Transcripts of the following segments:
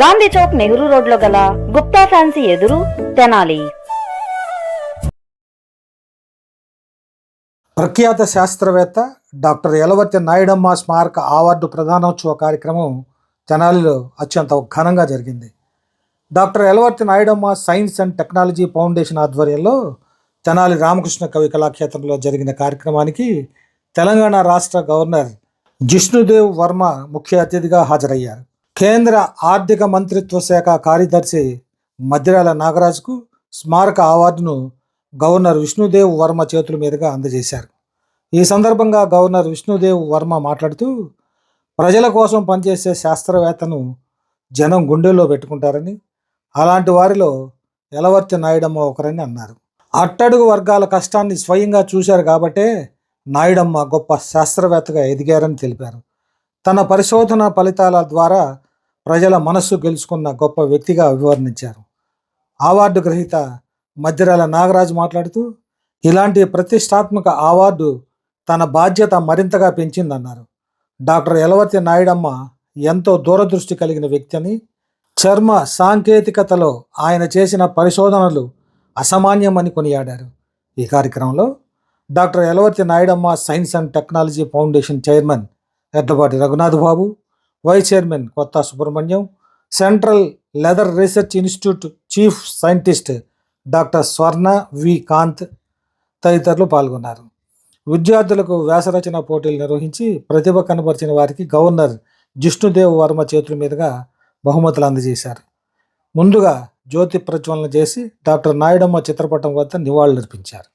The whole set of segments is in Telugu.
గాంధీ చౌక్ నెహ్రూ రోడ్లో గల గుప్తా ఫ్యాన్సీ ఎదురు తెనాలి. ప్రఖ్యాత శాస్త్రవేత్త డాక్టర్ యలవర్తి నాయుడమ్మ స్మారక అవార్డు ప్రధానోత్సవ కార్యక్రమం తెనాలిలో అత్యంత ఘనంగా జరిగింది. Doctor Yalavarthi Nayudamma science and technology foundation ఆధ్వర్యంలో తెనాలి రామకృష్ణ కవి కళాక్షేత్రంలో జరిగిన కార్యక్రమానికి తెలంగాణ రాష్ట్ర గవర్నర్ జిష్ణుదేవ్ వర్మ ముఖ్య అతిథిగా హాజరయ్యారు. కేంద్ర ఆర్థిక మంత్రిత్వ శాఖ కార్యదర్శి మద్దిరాల నాగరాజుకు స్మారక అవార్డును గవర్నర్ విష్ణుదేవ్ వర్మ చేతుల మీదుగా అందజేశారు. ఈ సందర్భంగా గవర్నర్ విష్ణుదేవ్ వర్మ మాట్లాడుతూ ప్రజల కోసం పనిచేసే శాస్త్రవేత్తను జనం గుండెల్లో పెట్టుకుంటారని అలాంటి వారిలో ఎలవర్తి నాయుడమ్మ ఒకరని అన్నారు. అట్టడుగు వర్గాల కష్టాన్ని స్వయంగా చూశారు కాబట్టే నాయుడమ్మ గొప్ప శాస్త్రవేత్తగా ఎదిగారని తెలిపారు. తన పరిశోధన ఫలితాల ద్వారా ప్రజల మనస్సు గెలుచుకున్న గొప్ప వ్యక్తిగా వివరణించారు. అవార్డు గ్రహీత మధ్యరాల నాగరాజు మాట్లాడుతూ ఇలాంటి ప్రతిష్టాత్మక అవార్డు తన బాధ్యత మరింతగా పెంచిందన్నారు. డాక్టర్ యలవర్తి నాయుడమ్మ ఎంతో దూరదృష్టి కలిగిన వ్యక్తి అని చర్మ సాంకేతికతలో ఆయన చేసిన పరిశోధనలు అసామాన్యమని కొనియాడారు. ఈ కార్యక్రమంలో doctor Yalavarthi Nayudamma science and technology foundation chairman Edlapati Raghunath Babu vice chairman Kotha Subrahmanyam central leather research institute chief scientist doctor Swarna V. Kanth తదితరులు పాల్గొన్నారు. విద్యార్థులకు వ్యాసరచన పోటీలు నిర్వహించి ప్రతిభ కనబరిచిన వారికి గవర్నర్ జిష్ణుదేవ్ వర్మ చేతుల మీదుగా బహుమతులు అందజేశారు. ముందుగా జ్యోతి ప్రజ్వలన చేసి డాక్టర్ నాయుడమ్మ చిత్రపటం వద్ద నివాళులర్పించారు.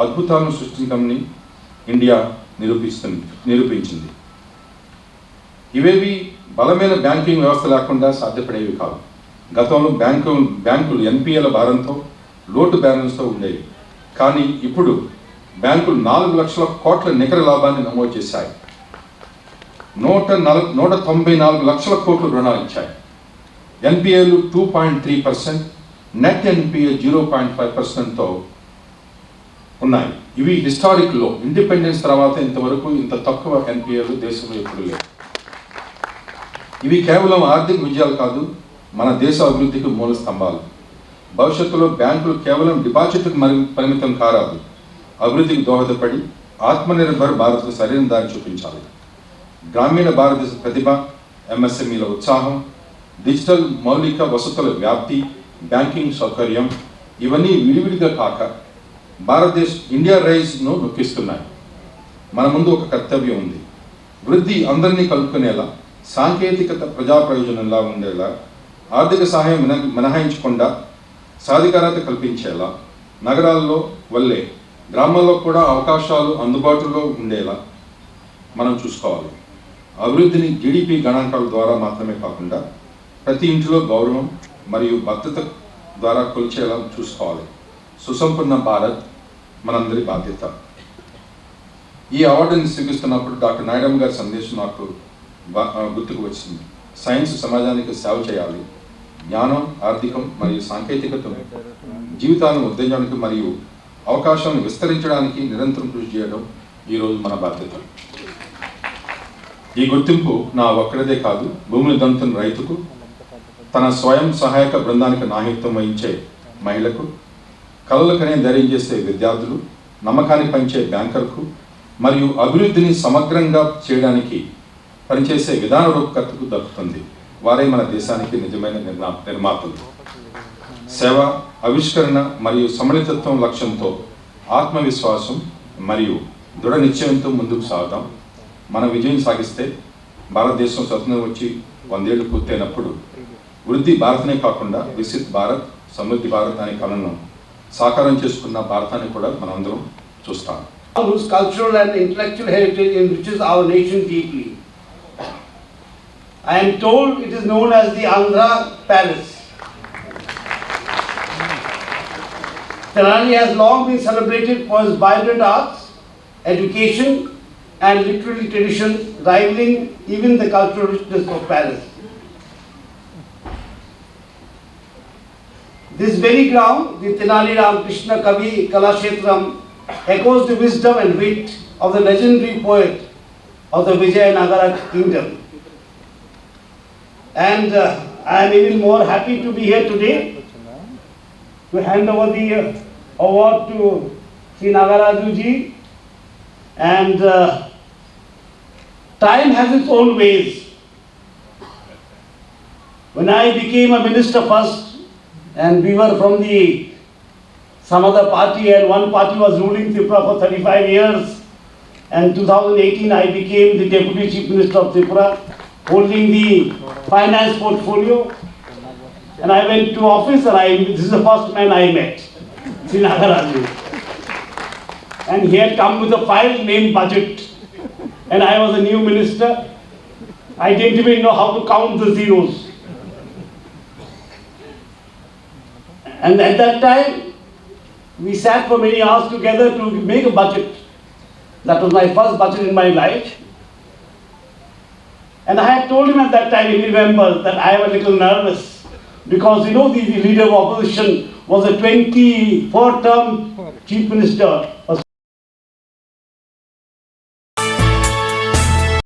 అద్భుతాలను సృష్టించమని ఇండియా నిరూపిస్తుంది నిరూపించింది. ఇవేవి బలమైన బ్యాంకింగ్ వ్యవస్థ లేకుండా సాధ్యపడేవి కావు. గతంలో బ్యాంకు బ్యాంకులు ఎన్పిఎల భారంతో లోటు బ్యాలెన్స్తో ఉండేవి. కానీ ఇప్పుడు బ్యాంకులు నాలుగు లక్షల కోట్ల నికర లాభాన్ని నమోదు చేశాయి. నూట నల నూట తొంభై నాలుగు లక్షల కోట్ల రుణాలు ఇచ్చాయి. ఎన్పిఏలు two point three percent net NPA zero point five పర్సెంట్తో ఉన్నాయి. ఇవి హిస్టారిక్లో ఇండిపెండెన్స్ తర్వాత ఇంతవరకు ఇంత తక్కువ ఎన్పిఏలు దేశంలో ఎప్పుడు లేవు. ఇవి కేవలం ఆర్థిక విజయాలు కాదు మన దేశ అభివృద్ధికి మూల స్తంభాలు. భవిష్యత్తులో బ్యాంకులు కేవలం డిపాజిట్కు మరి పరిమితం కారాదు. అభివృద్ధికి దోహదపడి ఆత్మనిర్భర్ భారత్కు సరైన దారి చూపించాలి. గ్రామీణ భారతదేశ ప్రతిభ ఎంఎస్ఎంఈల ఉత్సాహం డిజిటల్ మౌలిక వసతుల వ్యాప్తి బ్యాంకింగ్ సౌకర్యం ఇవన్నీ విడివిడిగా కాక భారతదేశ్ ఇండియా రైజ్ను నొక్కిస్తున్నాయి. మన ముందు ఒక కర్తవ్యం ఉంది. వృద్ధి అందరినీ కలుపుకునేలా సాంకేతికత ప్రజా ప్రయోజనంలా ఉండేలా ఆర్థిక సహాయం మిన మినహాయించకుండా సాధికారత కల్పించేలా నగరాల్లో వల్లే గ్రామాల్లో కూడా అవకాశాలు అందుబాటులో ఉండేలా మనం చూసుకోవాలి. అభివృద్ధిని జీడిపి గణాంకాల ద్వారా మాత్రమే కాకుండా ప్రతి ఇంటిలో గౌరవం మరియు భద్రత ద్వారా కొలిచేలా చూసుకోవాలి. సుసంపన్న భారత్ మనందరి బాధ్యత. ఈ అవార్డుని స్వీకరిస్తున్నప్పుడు డాక్టర్ నాయుడమ్మ గారి సందేశం నాకు గుర్తుకు వచ్చింది. సైన్స్ సమాజానికి సేవ చేయాలి. జ్ఞానం ఆర్థికం మరియు సాంకేతికతను జీవితాలను ఉద్దేశానికి మరియు అవకాశాలను విస్తరించడానికి నిరంతరం కృషి చేయడం ఈరోజు మన బాధ్యత. ఈ గుర్తింపు నా ఒక్కడిదే కాదు భూమిని దంతున్న రైతుకు తన స్వయం సహాయక బృందానికి నాయకత్వం వహించే మహిళకు కలలకనే ధైర్యం చేసే విద్యార్థులు నమ్మకాన్ని పంచే బ్యాంకర్కు మరియు అభివృద్ధిని సమగ్రంగా చేయడానికి పనిచేసే విధాన రూపకర్తకు దక్కుతుంది. వారే మన దేశానికి నిజమైన నిర్మా నిర్మాతలు. సేవ ఆవిష్కరణ మరియు సమలితత్వం లక్ష్యంతో ఆత్మవిశ్వాసం మరియు దృఢ నిశ్చయంతో ముందుకు సాగుదాం. మన విజయం సాగిస్తే భారతదేశం స్వతంత్రం వచ్చి వందేళ్ళు పూర్తయినప్పుడు వృద్ధి భారత్నే కాకుండా విసిత్ భారత్ సమృద్ధి భారత్ అనే కళను సాకారం చేసుకున్న భారతాన్ని కూడా మనందరం చూస్తాం whose cultural and intellectual heritage enriches our nation deeply. I am told it is known as the Andhra Palace. Tenali has long been celebrated for its vibrant arts, education, and literary traditions rivaling even the cultural richness of Paris. This very ground, the Tenali Ram Krishna Kavi Kalashetram, echoes the wisdom and wit of the legendary poet of the Vijayanagara kingdom. And uh, I am even more happy to be here today to hand over the uh, award to Sri Nagaraju ji. And uh, time has its own ways. When I became a minister first, and we were from the some other party and one party was ruling Tripura for 35 years. And 2018 I became the Deputy Chief Minister of Tripura, holding the finance portfolio. And I went to office and I, this is the first man I met, Sinagaraju. And he had come with a file named budget. And I was a new minister. I didn't even know how to count the zeros. And at that time, we sat for many hours together to make a budget. That was my first budget in my life. And I had told him at that time, he remembers, that I was a little nervous because you know the, the leader of opposition was a 24 term chief minister.